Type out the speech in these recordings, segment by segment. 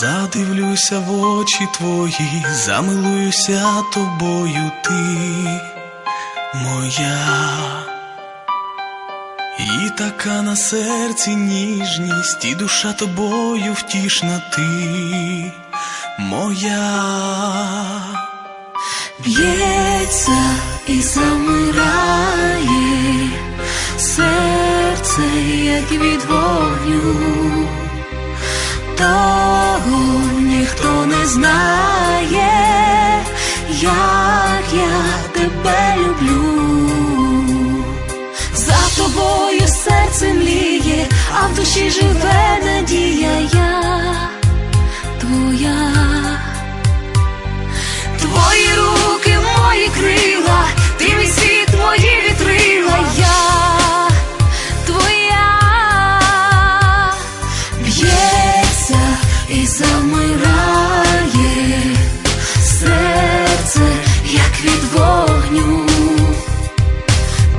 Задивлюся в очі твої, замилуюся тобою ти моя. І така на серці ніжність, і душа тобою втішна ти моя. Б'ється і замирає серце, як від вогню, ніхто не знає, як я тебе люблю. За тобою серце мліє, а в душі живе від вогню,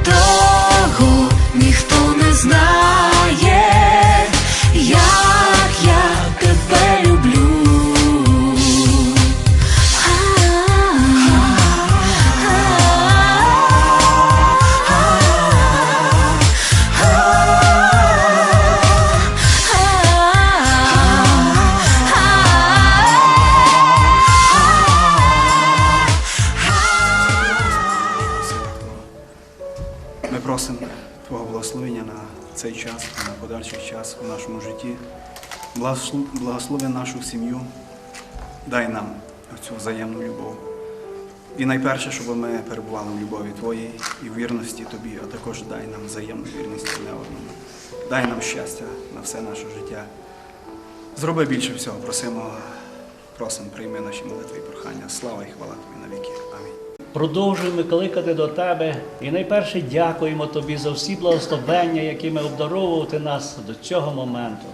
того ніхто не знає, час, на подальший час у нашому житті. Благослови нашу сім'ю, дай нам цю взаємну любов. І найперше, щоб ми перебували в любові Твоїй і в вірності Тобі, а також дай нам взаємну вірність одне одному. Дай нам щастя на все наше життя. Зроби більше всього, просимо, просимо, прийми наші молитви і прохання. Слава і хвала Тобі на віки. Амінь. Продовжуємо кликати до Тебе і найперше дякуємо Тобі за всі благословення, якими обдаровувати нас до цього моменту.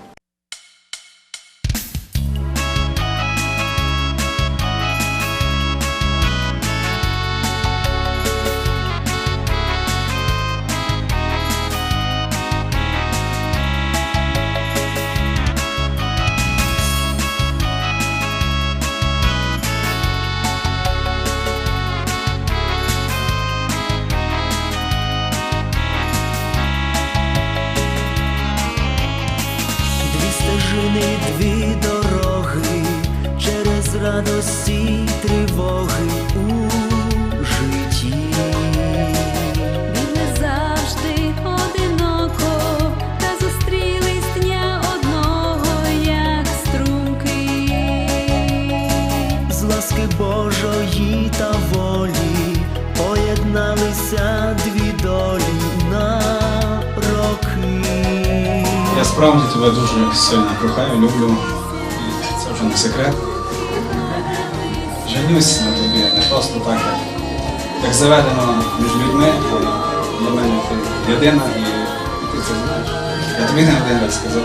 Дві дві дороги, через радості й тривоги у житті. Не завжди одиноко, та зустрілись дня одного, як струмки. З ласки Божої та волі поєдналися Я справді тебе дуже сильно кохаю, люблю. І це вже не секрет. Женюсь на тобі не просто так, як, як заведено між людьми, а для мене ти єдина і ти це знаєш. Я тобі не один раз сказав.